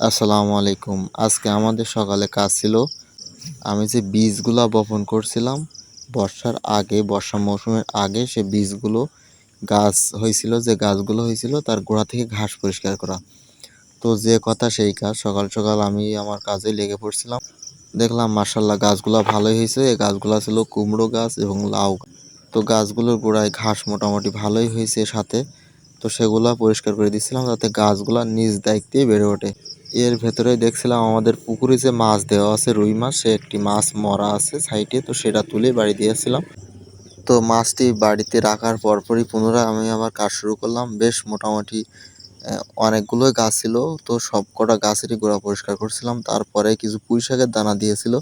আসসালামু আলাইকুম। আজকে আমাদের সকালে কাজ ছিল। আমি যে বীজগুলো বপন করছিলাম, বর্ষার আগে, বর্ষা মৌসুমের আগে সে বীজগুলো গাছ হয়েছিল, যে গাছগুলো হয়েছিল, তার গোড়া থেকে ঘাস পরিষ্কার করা। তো যে কথা সেই কাজ। সকাল সকাল আমি আমার কাজে লেগে পড়ছিলাম। দেখলাম মার্শাল্লাহ গাছগুলো ভালোই হয়েছে। এই গাছগুলো ছিল কুমড়ো গাছ এবং লাউ তো গাছগুলোর গোড়ায় ঘাস মোটামুটি ভালোই হয়েছে সাথে। তো সেগুলো পরিষ্কার করে দিচ্ছিলাম যাতে গাছগুলো নিজ দায়িত্বেই বেড়ে ওঠে। এর ভেতরে দেখছিলাম আমাদের পুকুরে যে মাছ দেওয়া আছে রুই মাছ সে একটি মাছ মরা আছে সাইডে তো সেটা তুলে বাড়ি দিয়েছিলাম। তো মাছটি বাড়িতে রাখার পরপরই পুনরায় আমি আবার কাজ শুরু করলাম। বেশ মোটামুটি আহ, অনেকগুলোই গাছ ছিল তো সব কটা গাছেরই গোড়া পরিষ্কার করছিলাম। তারপরে কিছু পুঁই শাকের দানা দিয়েছিল।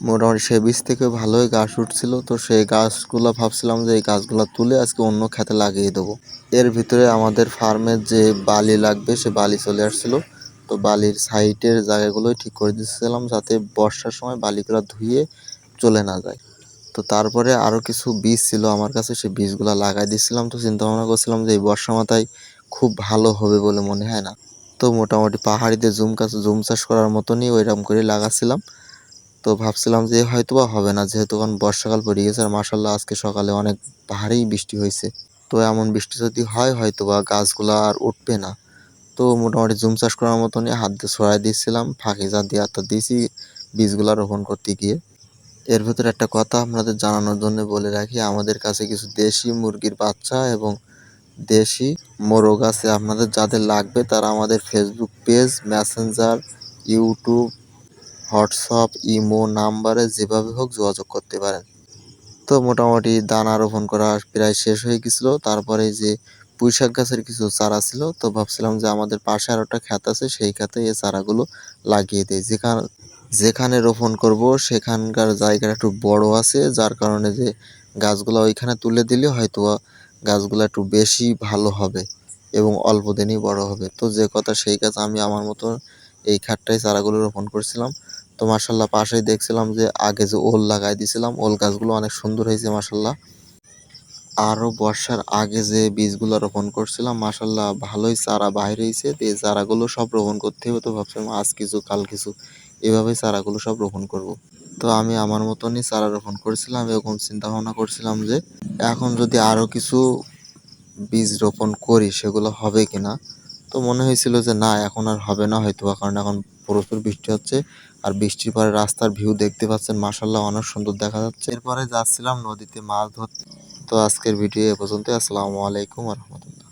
মোটামুটি সে বীজ থেকে ভালোই গাছ উঠছিল তো সেই গাছগুলো ভাবছিলাম যে এই গাছগুলো তুলে আজকে অন্য খেতে লাগিয়ে দেবো। এর ভিতরে আমাদের ফার্মের যে বালি লাগবে সে বালি চলে আসছিল। তো বালির সাইডের জায়গাগুলোই ঠিক করে দিচ্ছিলাম যাতে বর্ষার সময় বালিগুলো ধুয়ে চলে না যায়। তো তারপরে আরও কিছু বীজ ছিল আমার কাছে, সেই বীজগুলো লাগাই দিচ্ছিলাম তো চিন্তা ভাবনা করছিলাম যে এই বর্ষা মাথায় খুব ভালো হবে বলে মনে হয় না। তো মোটামুটি পাহাড়িতে জুম গাছ জুম চাষ করার মতনই ওইরকম করে লাগাচ্ছিলাম তো ভাবছিলাম যে হয়তো বা হবে না, যেহেতু এখন বর্ষাকাল পড়ে গেছে আর মাসাল্লাহ আজকে সকালে অনেক ভারী বৃষ্টি হয়েছে। তো এমন বৃষ্টি যদি হয় হয়তো বা গাছগুলো আর উঠবে না। তো মোটামুটি জুম চাষ করার মতনই হাত দিয়ে ছড়াই দিয়েছিলাম, ফাঁকি যা দিয়ে তো দিয়েছি, বীজগুলো রোপণ করতে গিয়ে। এর ভেতরে একটা কথা আপনাদের জানানোর জন্য বলে রাখি, আমাদের কাছে কিছু দেশি মুরগির বাচ্চা এবং দেশি মোরগ আছে। আপনাদের যাদের লাগবে তারা আমাদের Facebook page Messenger YouTube WhatsApp imo নাম্বারে যেভাবে হোক যোগাযোগ করতে পারেন। তো মোটামুটি দানা রোপণ করা প্রায় শেষ হয়ে গেছিল। তারপরে যে পুঁইশাক গাছের কিছু চারা ছিল, তো ভাবছিলাম যে আমাদের পাশে আর একটা ক্ষেত আছে, সেই ক্ষেতে এই চারাগুলো লাগিয়ে দিই। যেখানে যেখানে রোপণ করব, সেখানকার জায়গাটা একটু বড় আছে, যার কারণে যে গাছগুলো ওইখানে তুলে দিলে হয়তো গাছগুলো একটু বেশি ভালো হবে এবং অল্প দিনই বড় হবে। তো যে কথা সেই কাজ আমি আমার মতো এই খাটটায় চারাগুলো রোপণ করছিলাম। তো মার্শাল্লাহ পাশেই দেখছিলাম যে আগে যে ওল লাগাই দিয়েছিলাম ওল গাছগুলো অনেক সুন্দর হয়েছে মার্শাল্লাহ আরও বর্ষার আগে যে বীজগুলো রোপণ করছিলাম মার্শাল্লাহ ভালোই চারা বাইরে হয়েছে তো এই চারাগুলো সব রোপণ করতে হবে। তো ভাবছিলাম আজ কিছু, কাল কিছু, এভাবেই চারাগুলো সব রোপণ করব। তো আমি আমার মতনই চারা রোপণ করছিলাম, এরকম চিন্তা ভাবনা করছিলাম যে এখন যদি আরও কিছু বীজ রোপণ করি, সেগুলো হবে কিনা? তো মনে হয়েছিল যে না, এখন আর হবে না হয়তো কারণ এখন প্রচুর বৃষ্টি হচ্ছে। আর বৃষ্টির পরে রাস্তার ভিউ দেখতে পাচ্ছেন মাসাল্লাহ অনেক সুন্দর দেখা যাচ্ছে। এরপরে যাচ্ছিলাম নদীতে মাছ ধরতে। তো আজকের ভিডিও এ পর্যন্ত আসসালামু আলাইকুম রহমতুল্লাহ।